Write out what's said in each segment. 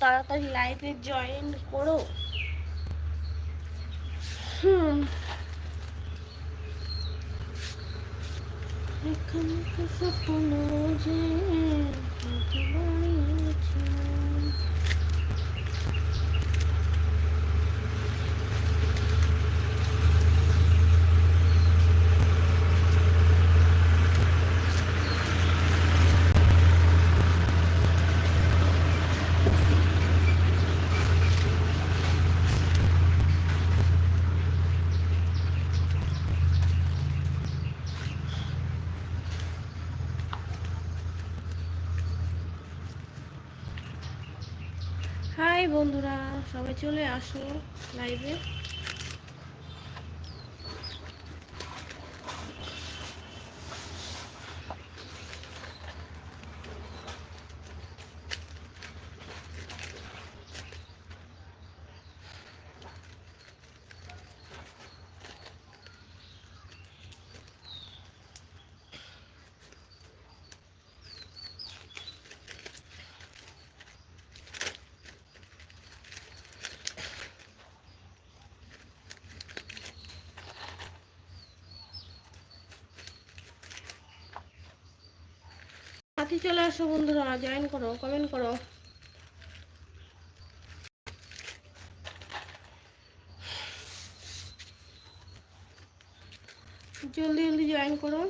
তাড়াতাড়ি লাইভে জয়েন করো। হুম। এখানে হাই বন্ধুরা সবাই চলে আসো লাইভে সাথে চলে আসো বন্ধুরা জয়েন করো কমেন্ট করো। জলদি জলদি জয়েন করো।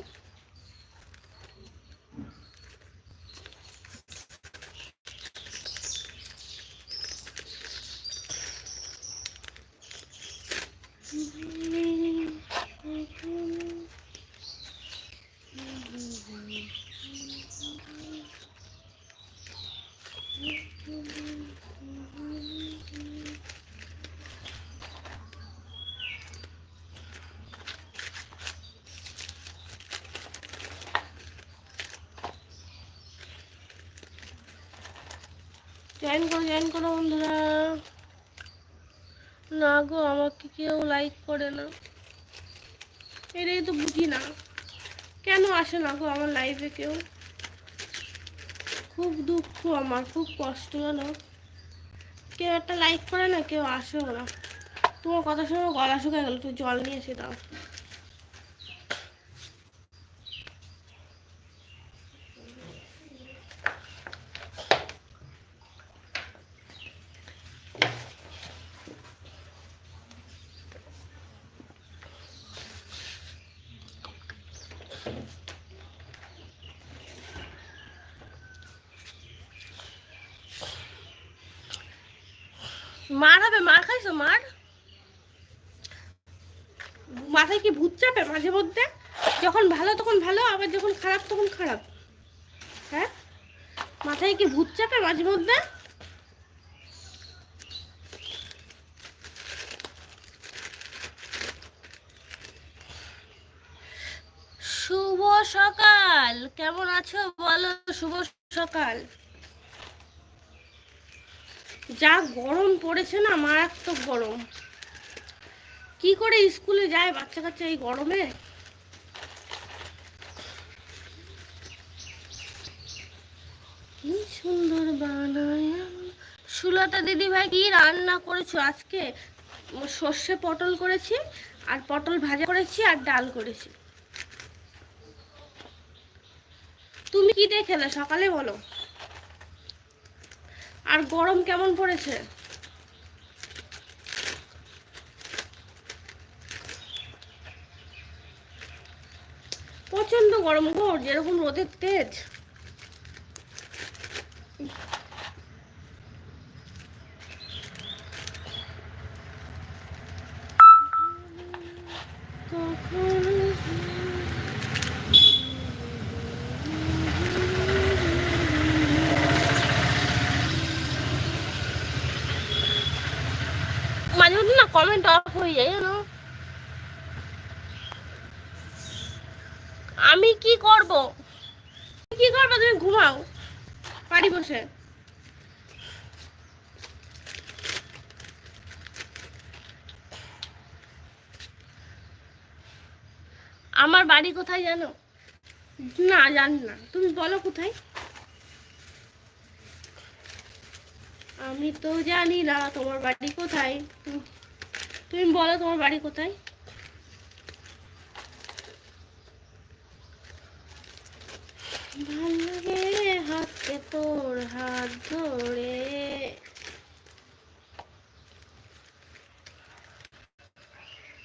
জয়েন করো জয়েন করো বন্ধুরা। না গো, আমাকে কেউ লাইক করে না। এটাই তো বুঝি না। কেন আসে না গো আমার লাইফে কেউ? খুব দুঃখ আমার, খুব কষ্ট জানো? কেউ একটা লাইক করে না, কেউ আসেও না। তোমার কথা শুনে গলা শুকায় গেল তুই জল নিয়ে এসে দাও। মার হবে, মার খাইছো, মার? মাথায় কি ভূত চাপে মাঝে মধ্যে? যখন ভালো তখন ভালো, আবার যখন খারাপ তখন খারাপ। হ্যাঁ? মাথায় কি ভূত চাপে মাঝে মধ্যে শুভ সকাল কেমন আছো বলো শুভ সকাল যা গরম পড়েছে না মারাত্মক গরম। কি করে স্কুলে যায় বাচ্চা কাচ্চা এই গরমে? সুন্দর বানায়। সুলতা দিদি ভাই কি রান্না করেছ আজকে? সর্ষে পটল করেছি, আর পটল ভাজা করেছি, আর ডাল করেছি। তুমি কি দিয়ে খেলে? সকালে বলো। আর গরম কেমন পড়েছে? প্রচণ্ড গরম গো যেরকম রোদের তেজ মাঝে মধ্যে না কমেন্ট অফ হয়ে যায় জানো আমি কি করব? কি করব? তুমি ঘুমাও। বাড়ি বসে। আমার বাড়ি কোথায় জানো? না, জানি না। তুমি বলো কোথায়? আমি তো জানি না তোমার বাড়ি কোথায়। তুমি বলো তোমার বাড়ি কোথায়? ভালো লাগে হাতে তোর হাত ধরে।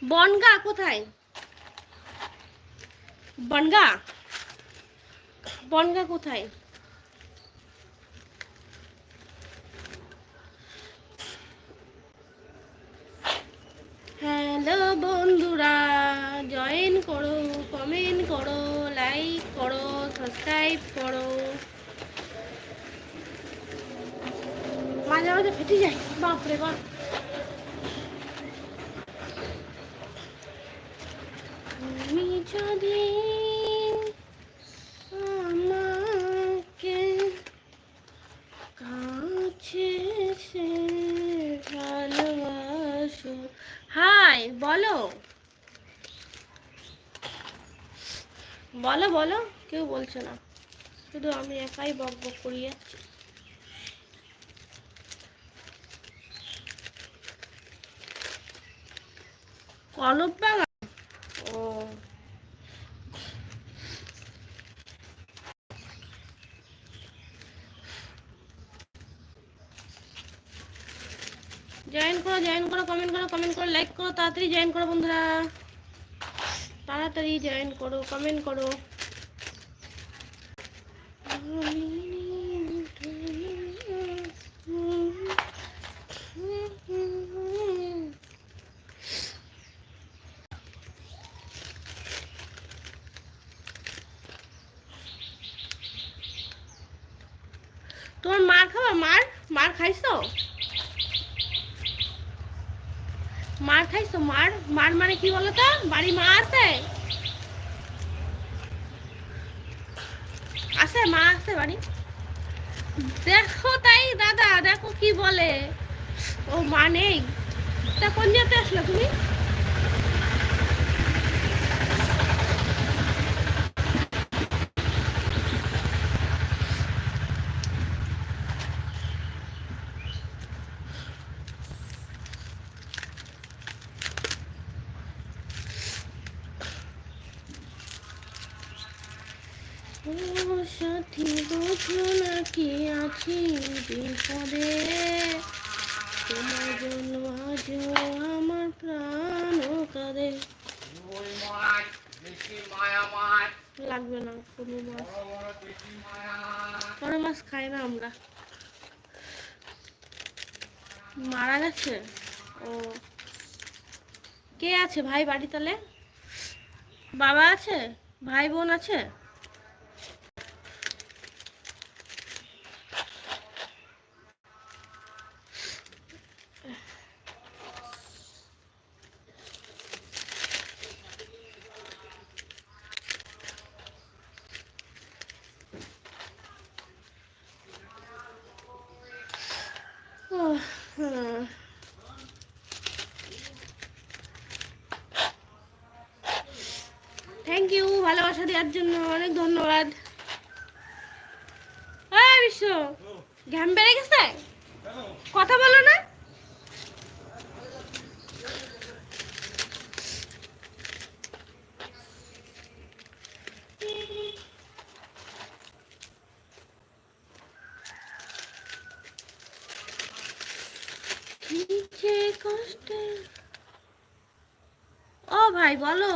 বনগা কোথায়? বনগা? বনগা কোথায়? হ্যালো বন্ধুরা জয়েন করো কমেন্ট করো লাইক করো সাবস্ক্রাইব করো। মাঝে মাঝে ফেটে যায়, বাপরে বাপ। তুমি যদি আমাকে কাছে সে ভালোবাসো হাই বলো। বলো বলো। কেউ বলছে না। শুধু আমি একাই বক বক করি যাচ্ছি। কলপ ও জয়েন করো জয়েন করো কমেন্ট করো কমেন্ট করো লাইক করো, তাড়াতাড়ি জয়েন করো বন্ধুরা। তাড়াতাড়ি জয়েন করো কমেন্ট করো। তোমার মার খাবা মার? মার খাইছো? মার খাইছো? মার? মার মানে কি বলো তো বাড়ি মা আছে? আছে, মা আছে বাড়ি। দেখো তাই, দাদা, দেখো কি বলে। ও মা নেই। তা কোন যেতে আসলো তুমি ও সাথী বোঝো নাকি আছি বিপদে? তোমার জন্য আজও আমার প্রাণ কাঁদে। লাগবে না কোনো মাছ। বড় মাছ খাই না আমরা। মারা গেছে? ও। কে আছে ভাই বাড়ি তালে? বাবা আছে? ভাই বোন আছে? থ্যাংক ইউ ভালোবাসা দেওয়ার জন্য অনেক ধন্যবাদ। হ্যাঁ বিশ্ব, ঘ্যাম বেড়ে গেছে? কথা বলো না কি যে কষ্টে ও ভাই, বলো।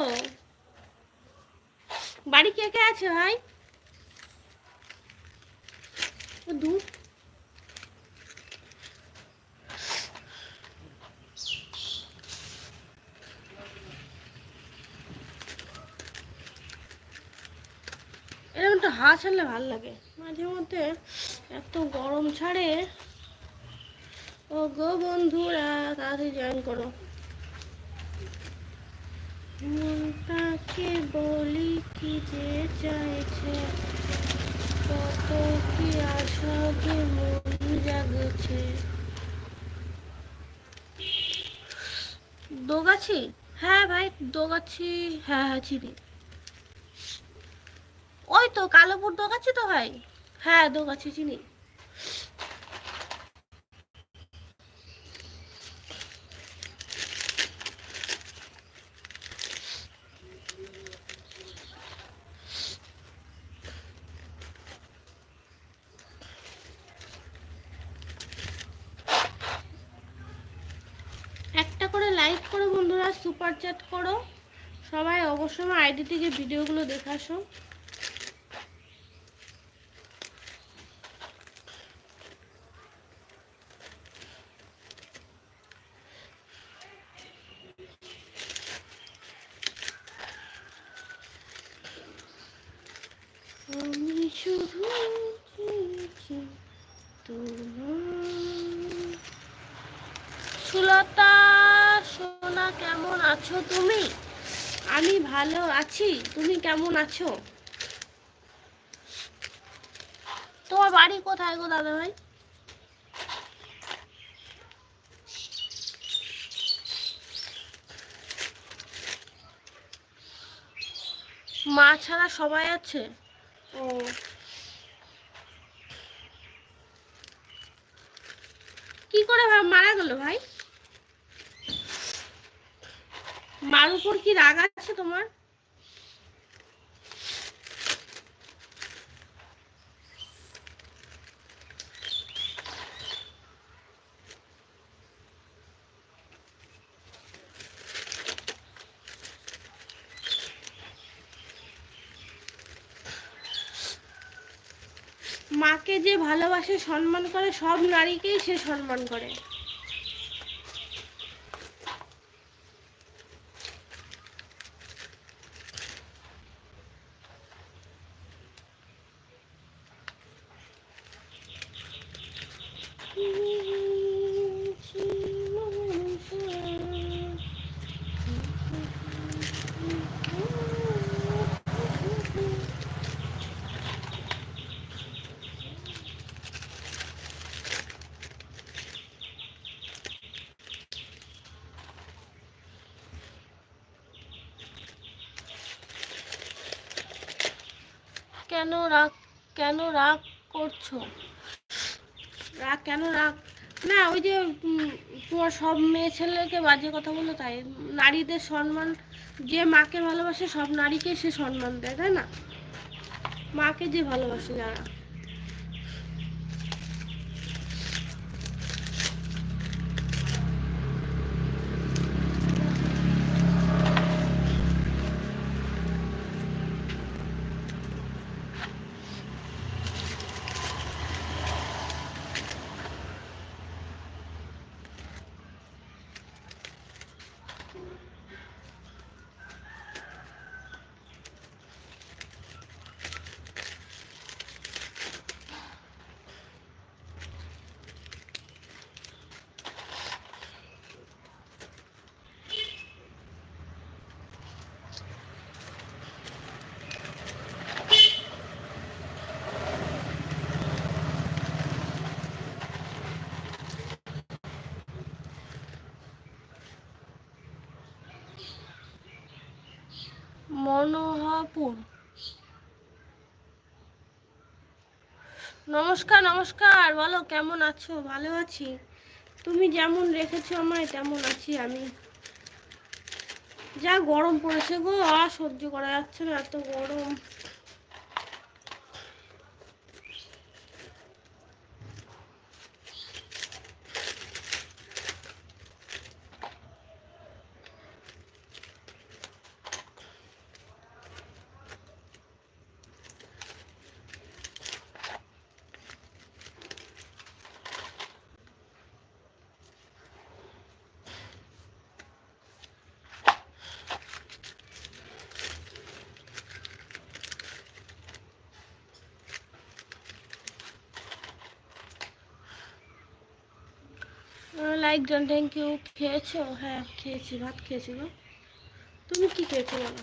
বাড়ি কে কে আছে ভাই? এরকম একটা হাওয়া ছাড়লে ভালো লাগে। মাঝে মধ্যে এত গরম ছাড়ে। ও গো বন্ধুরা তাড়াতাড়ি জয়েন করো। মনটাকে বলি কি যে চাইছে কত কি আশা যে মন জাগছে। দোগাছি? হ্যাঁ ভাই দোগাছি। হ্যাঁ হ্যাঁ চিনি। ওই তো কালোপুর দোগাছি তো ভাই? হ্যাঁ দোগাছি চিনি লাইক করো বন্ধুরা সুপার চ্যাট করো সবাই অবশ্যই আমার আইডি থেকে ভিডিওগুলো দেখে আমি শুধু সুলতা সোনা কেমন আছো তুমি? আমি ভালো আছি। তুমি কেমন আছো? তোমার বাড়ি কোথায় গো দাদা ভাই মা ছাড়া সবাই আছে? ও। কি করে ভাই মারা গেল ভাই? মার উপর কি রাগ আছে তোমার? মাকে যে ভালোবাসে সম্মান করে সব নারীকেই সে সম্মান করে। কেন রাগ কেন রাগ করছ? রাগ কেন রাগ? না, ওই যে তোমার সব মেয়ে ছেলেকে বাজে কথা বলল তাই। নারীদের সম্মান, যে মাকে ভালোবাসে সব নারীকে সে সম্মান দেয়, তাই না? মাকে যে ভালোবাসে যারা। মনোহরপুর নমস্কার নমস্কার, বলো কেমন আছো? ভালো আছি। তুমি যেমন রেখেছো আমায়, তেমন আছি আমি। যা গরম পড়েছে গো, আর সহ্য করা যাচ্ছে না, এত গরম। লাইক জন থ্যাংক ইউ খেয়েছো? হ্যাঁ খেয়েছি, ভাত খেয়েছি গো। তুমি কি খেয়েছো বলো?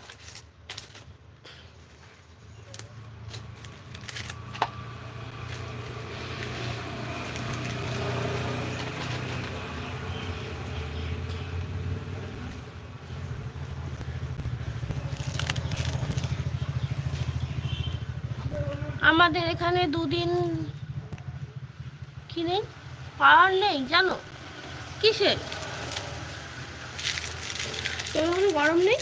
আমাদের এখানে দুদিন কি নেই পাওয়ার নেই, জানো? কিসে তোর গরম নেই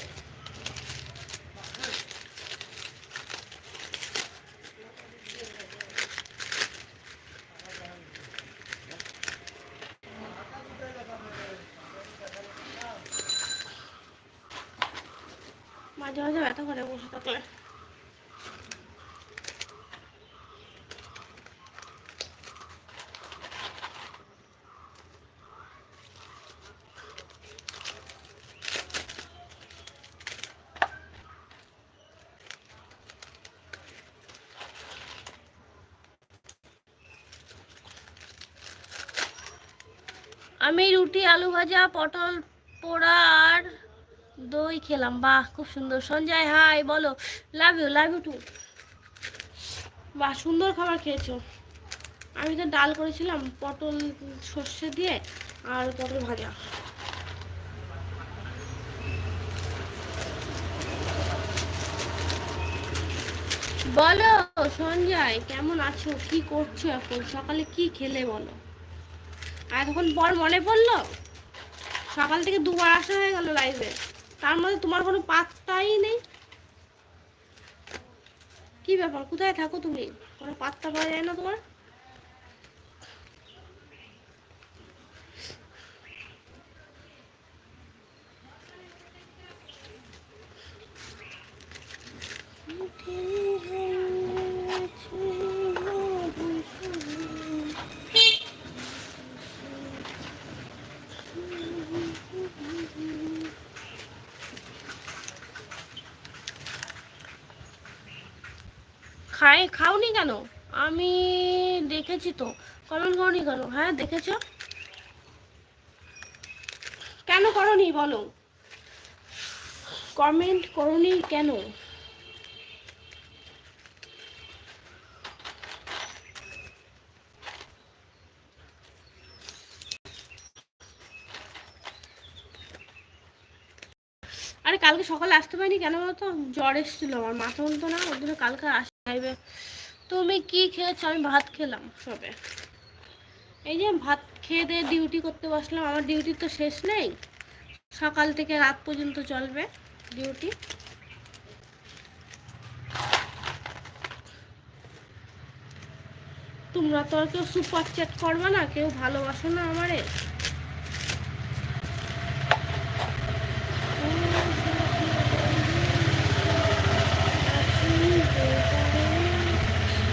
মাঝে মাঝে ব্যথা করে বসে থাকলে আমি রুটি, আলু ভাজা, পটল পোড়া আর দই খেলাম। বাহ, খুব সুন্দর। সঞ্জয়, হাই, বলো। Love you love you too বাহ, সুন্দর খাবার খেয়েছো। আমি তো ডাল করেছিলাম, পটল সর্ষে দিয়ে আর পটল ভাজা। বলো, সঞ্জয়, কেমন আছো? কি করছ এখন? সকালে কি খেলে বলো? আর এতক্ষণ পর মনে পড়ল? সকাল থেকে দুবার আসা হয়ে গেল লাইভে তার মধ্যে তোমার কোনো পাত্তাই নেই। কি ব্যাপার? কোথায় থাকো তুমি? কোনো পাত্তা পাওয়া যায় না তোমার? খাই, খাওনি কেন? আমি দেখেছি তো। কমেন্ট করনি কেন? হ্যাঁ দেখেছ? কেন করনি বলো? কমেন্ট করনি কেন? আরে কালকে সকালে আসতে পারিনি কেন বলতো জ্বর এসেছিল, আমার মাথা বলতো না, ওর জন্য কালকে আসবে তুমি কি খেয়েছো? আমি ভাত খেলাম সবে। এই যে ভাত খেয়ে দিয়ে ডিউটি করতে বসলাম। আমার ডিউটি তো শেষ নেই। সকাল থেকে রাত পর্যন্ত চলবে ডিউটি তোমরা তো আর কেউ সুপার চ্যাট করবে না, কেউ ভালোবাসো না আমারে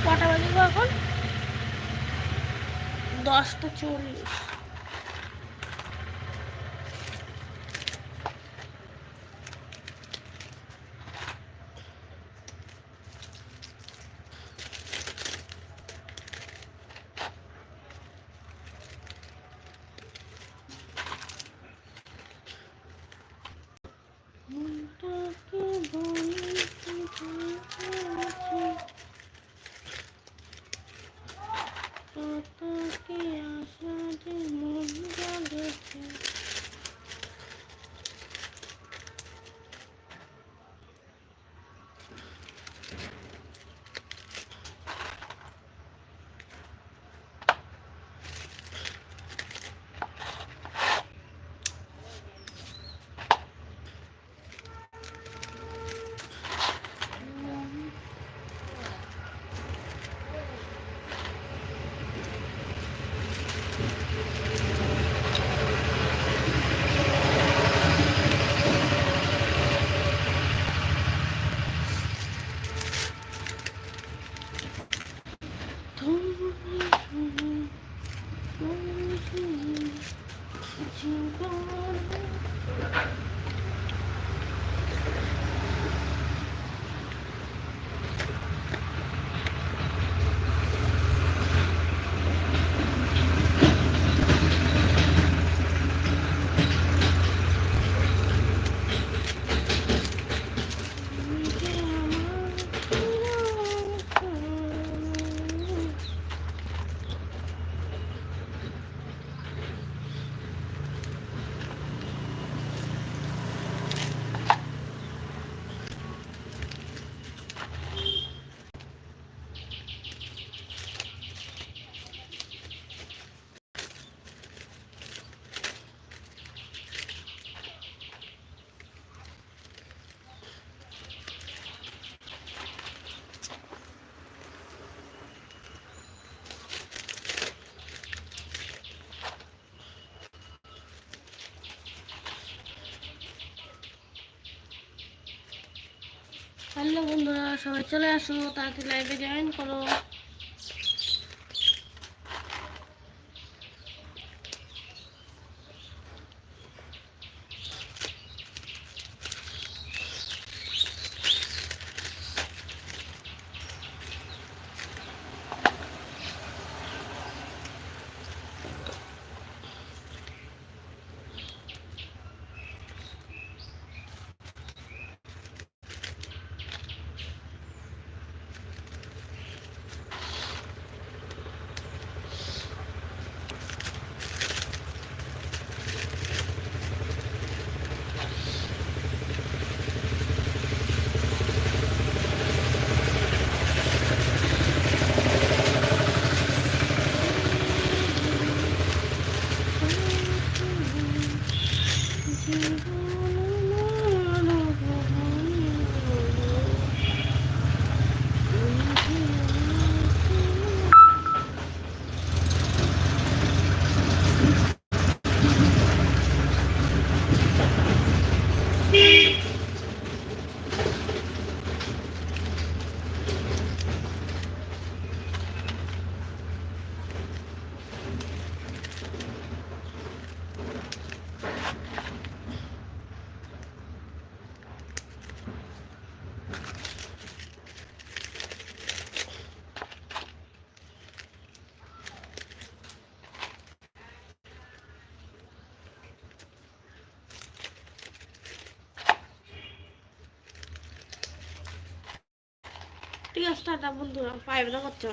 কটা বাজে গো এখন দশটা চল্লিশ। হ্যালো বন্ধুরা সবাই চলে আসো তাড়াতাড়ি লাইভে জয়েন করো ঠিক আছে টাটা বন্ধুরা পাইবে না করতে